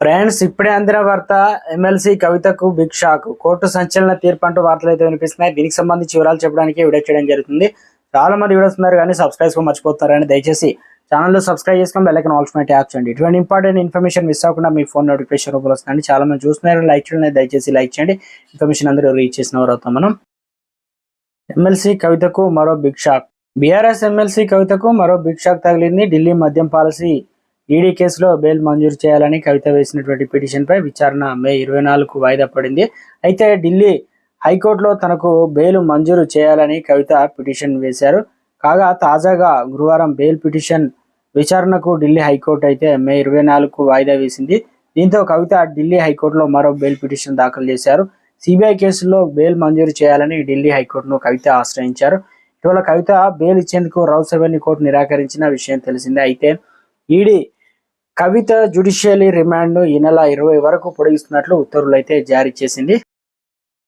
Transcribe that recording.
Friends ఇప్పుడే అందిన వార్త ఎమ్మెల్సీ కవితకు బిగ్ షాక్. కోర్టు సంచలన తీర్పు అంటూ వార్తలు అయితే వినిపిస్తున్నాయి. దీనికి సంబంధించి వివరాలు చెప్పడానికి వీడియో చేయడం జరుగుతుంది. చాలా మంది వీడియోస్ ఉన్నారు కానీ సబ్స్క్రైబ్ మర్చిపోతున్నారని దయచేసి ఛానల్లో సబ్స్క్రైబ్ చేసుకొని బెల్లైకన్ ఆల్ఫ్మెంట్ యాప్ చేయండి. ఇటువంటి ఇంపార్టెంట్ ఇన్ఫర్మేషన్ మిస్ అవ్వకుండా మీ ఫోన్ నోటిఫికేషన్ రూపంలో వస్తుంది చాలా మంది చూస్తున్నారు. లైక్ చేయండి దయచేసి లైక్ చేయండి. ఇన్ఫర్మేషన్ అందరూ రీచ్ చేసిన వారు అవుతాం మనం. ఎమ్మెల్సీ కవితకు మరో బిగ్ షాక్. బీఆర్ఎస్ ఎమ్మెల్సీ కవితకు మరో బిగ్ షాక్ తగిలింది. ఢిల్లీ మద్యం పాలసీ ఈడీ కేసులో బెయిల్ మంజూరు చేయాలని కవిత వేసినటువంటి పిటిషన్పై విచారణ మే ఇరవై నాలుగు వాయిదా పడింది. అయితే ఢిల్లీ హైకోర్టులో తనకు బెయిల్ మంజూరు చేయాలని కవిత పిటిషన్ వేశారు. కాగా తాజాగా గురువారం బెయిల్ పిటిషన్ విచారణకు ఢిల్లీ హైకోర్టు అయితే మే ఇరవై నాలుగు వాయిదా వేసింది. దీంతో కవిత ఢిల్లీ హైకోర్టులో మరో బెయిల్ పిటిషన్ దాఖలు చేశారు. సిబిఐ కేసులో బెయిల్ మంజూరు చేయాలని ఢిల్లీ హైకోర్టును కవిత ఆశ్రయించారు. ఇటీవల కవిత బెయిల్ ఇచ్చేందుకు రౌస్ కోర్టు నిరాకరించిన విషయం తెలిసిందే. అయితే ఈడీ కవిత జ్యుడిషియరీ రిమాండ్ను ఈ నెల ఇరవై వరకు పొడిగిస్తున్నట్లు ఉత్తర్వులు అయితే జారీ చేసింది.